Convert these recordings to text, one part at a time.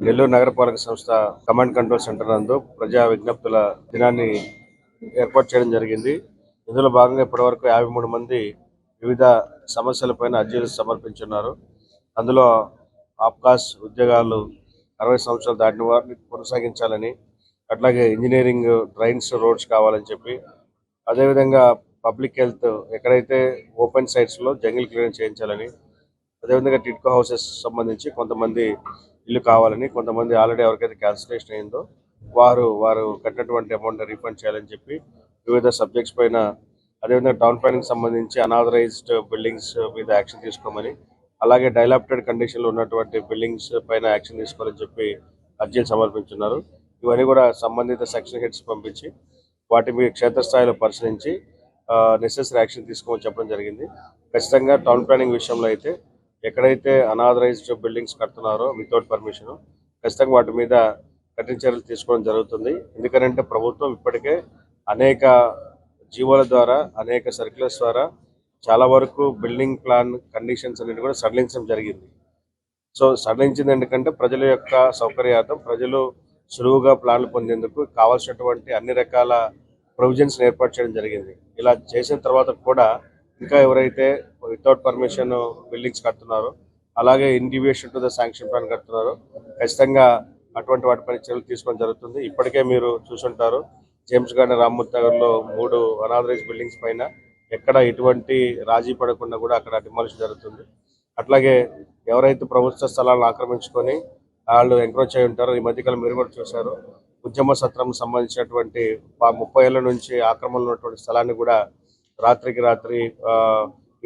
నెల్లూరు నగరపాలక సంస్థ command control centre నందు ప్రజా విజ్ఞప్తుల దినాన్ని ఏర్పాటు చేయడం జరిగింది. ఇందులో భాగంగా ఇప్పటివరకు యాభై మూడు మంది వివిధ సమస్యలపైన అర్జీలు సమర్పించున్నారు. అందులో ఆప్కాస్ ఉద్యోగాలు అరవై సంవత్సరాలు దాటిన వారిని కొనసాగించాలని అట్లాగే ఇంజనీరింగ్ డ్రైన్స్ రోడ్స్ కావాలని చెప్పి అదేవిధంగా పబ్లిక్ హెల్త్ ఎక్కడైతే ఓపెన్ సైట్స్లో జంగిల్ క్లియరెన్స్ చేయించాలని అదేవిధంగా టిట్కో హౌసెస్ సంబంధించి కొంతమంది ఇల్లు కావాలని కొంతమంది ఆల్రెడీ ఎవరికైతే క్యాన్సిలేషన్ అయిందో వారు వారు కట్టినటువంటి అమౌంట్ రీఫండ్ చేయాలని చెప్పి వివిధ సబ్జెక్ట్స్ పైన అదేవిధంగా టౌన్ ప్లానింగ్ సంబంధించి అనాథరైజ్డ్ బిల్డింగ్స్ మీద యాక్షన్ తీసుకోమని అలాగే డైలాప్టెడ్ కండిషన్లో ఉన్నటువంటి బిల్డింగ్స్ పైన యాక్షన్ తీసుకోవాలని చెప్పి అర్జీలు సమర్పించున్నారు. ఇవన్నీ కూడా సంబంధిత సెక్షన్ హెడ్స్ పంపించి వాటి మీద క్షేత్రస్థాయిలో పరిశీలించి నెసెసరీ యాక్షన్ తీసుకోమని చెప్పడం జరిగింది. ఖచ్చితంగా టౌన్ ప్లానింగ్ విషయంలో అయితే ఎక్కడైతే అనాథరైజ్డ్ బిల్డింగ్స్ కడుతున్నారో వితౌట్ పర్మిషన్ ఖచ్చితంగా వాటి మీద కఠిన చర్యలు తీసుకోవడం జరుగుతుంది. ఎందుకంటే ప్రభుత్వం ఇప్పటికే అనేక జీవోల ద్వారా అనేక సర్క్యులర్స్ ద్వారా చాలా వరకు బిల్డింగ్ ప్లాన్ కండిషన్స్ అనేవి కూడా సడలించడం జరిగింది. సో సడలించింది ఎందుకంటే ప్రజల యొక్క సౌకర్యార్థం ప్రజలు సులువుగా ప్లాన్లు పొందేందుకు కావాల్సినటువంటి అన్ని రకాల ప్రొవిజన్స్ని ఏర్పాటు చేయడం జరిగింది. ఇలా చేసిన తర్వాత కూడా ఇంకా ఎవరైతే వితౌట్ పర్మిషన్ బిల్డింగ్స్ కడుతున్నారు. అలాగే individual to the sanction plan కడుతున్నారు. ఖచ్చితంగా అటువంటి వాటిపై చర్యలు తీసుకోవడం జరుగుతుంది. ఇప్పటికే మీరు చూసుంటారు. జేమ్స్ గార్డెన్ రామ్మూర్తి నగర్లో మూడు అనాథరైజ్ బిల్డింగ్స్ పైన ఎక్కడ ఎటువంటి రాజీ పడకుండా కూడా అక్కడ డిమాలిషన్ జరుగుతుంది. అట్లాగే ఎవరైతే ప్రభుత్వ స్థలాలను ఆక్రమించుకొని వాళ్ళు ఎంక్రోచ్ అయి ఉంటారో ఈ మధ్యకాలం మీరు కూడా చూశారు. ఉద్యమ సత్రం సంబంధించినటువంటి ముప్పై ఏళ్ళ నుంచి ఆక్రమణలో ఉన్నటువంటి స్థలాన్ని కూడా రాత్రికి రాత్రి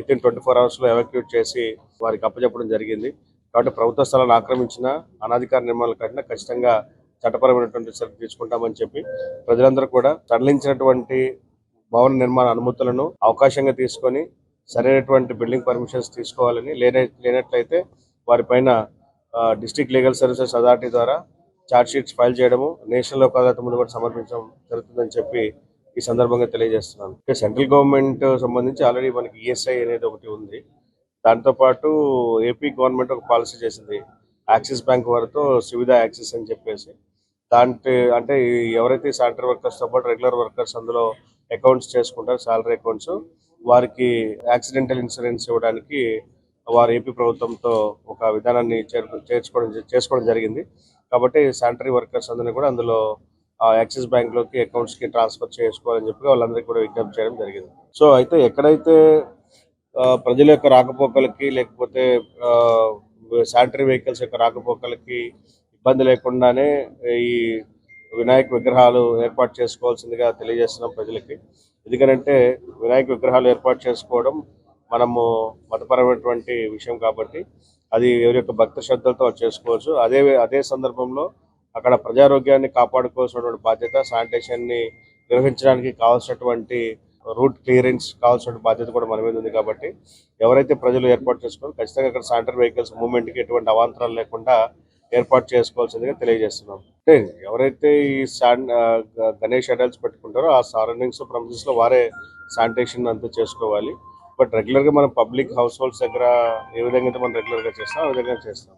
విత్ ఇన్ ట్వంటీ ఫోర్ అవర్స్లో ఎవాక్యూట్ చేసి వారికి అప్పచెప్పడం జరిగింది. కాబట్టి ప్రభుత్వ స్థలాన్ని ఆక్రమించిన అనాధికార నిర్మాణాలు కట్టినా ఖచ్చితంగా చట్టపరమైనటువంటి చర్యలు తీసుకుంటామని చెప్పి ప్రజలందరూ కూడా తరలించినటువంటి భవన నిర్మాణ అనుమతులను అవకాశంగా తీసుకొని సరైనటువంటి బిల్డింగ్ పర్మిషన్స్ తీసుకోవాలని లేనే లేనట్లయితే వారిపైన డిస్ట్రిక్ట్ లీగల్ సర్వీసెస్ అథారిటీ ద్వారా ఛార్జ్ షీట్స్ ఫైల్ చేయడము నేషనల్ లోక్ అదాలత ముందు కూడా సమర్పించడం జరుగుతుందని చెప్పి ఈ సందర్భంగా తెలియజేస్తున్నాను. సెంట్రల్ గవర్నమెంట్ సంబంధించి ఆల్రెడీ మనకి ఈఎస్ఐ అనేది ఒకటి ఉంది. దాంతోపాటు ఏపీ గవర్నమెంట్ ఒక పాలసీ చేసింది. యాక్సిస్ బ్యాంక్ వారితో సువిధ యాక్సిస్ అని చెప్పేసి. దాంట్లో అంటే ఎవరైతే శానిటరీ వర్కర్స్తో పాటు రెగ్యులర్ వర్కర్స్ అందులో అకౌంట్స్ చేసుకుంటారు శాలరీ అకౌంట్స్ వారికి యాక్సిడెంటల్ ఇన్సూరెన్స్ ఇవ్వడానికి వారు ఏపీ ప్రభుత్వంతో ఒక విధానాన్ని చేర్చుకోవడం చేసుకోవడం జరిగింది. కాబట్టి శానిటరీ వర్కర్స్ అందరినీ కూడా అందులో యాక్సిస్ బ్యాంక్లోకి అకౌంట్స్కి ట్రాన్స్ఫర్ చేసుకోవాలని చెప్పి వాళ్ళందరికీ కూడా విజ్ఞప్తి చేయడం జరిగింది. సో అయితే ఎక్కడైతే ఆ, ప్రజల యొక్క రాకపోకలకి లేకపోతే శానిటరీ వెహికల్స్ యొక్క రాకపోకలకి ఇబ్బంది లేకుండానే ఈ వినాయక విగ్రహాలు ఏర్పాటు చేసుకోవాల్సిందిగా తెలియజేస్తున్నాం ప్రజలకి. ఎందుకంటే వినాయక విగ్రహాలు ఏర్పాటు చేసుకోవడం మనము మతపరమైనటువంటి విషయం కాబట్టి అది ఎవరి యొక్క భక్తి శ్రద్ధలతో చేసుకోవచ్చు. అదే అదే సందర్భంలో అక్కడ ప్రజారోగ్యాన్ని కాపాడుకోవాల్సినటువంటి బాధ్యత శానిటేషన్ని నిర్వహించడానికి కావాల్సినటువంటి రూట్ క్లియరెన్స్ కావాల్సిన బాధ్యత కూడా మన మీద ఉంది కాబట్టి ఎవరైతే ప్రజలు ఏర్పాటు చేసుకోవాలి ఖచ్చితంగా అక్కడ శానిటరీ వెహికల్స్ మూవ్మెంట్కి ఎటువంటి అవాంతరాలు లేకుండా ఏర్పాటు చేసుకోవాల్సిందిగా తెలియజేస్తున్నాం. అంటే ఎవరైతే ఈ శాన్ గణేష్ అడల్ట్స్ పెట్టుకుంటారో ఆ సరౌండింగ్స్లో వారే శానిటేషన్ అంతా చేసుకోవాలి. బట్ రెగ్యులర్గా మనం పబ్లిక్ హౌస్ హోల్డ్స్ దగ్గర ఏ విధంగా అయితే మనం రెగ్యులర్గా చేస్తాం ఆ విధంగా చేస్తాం.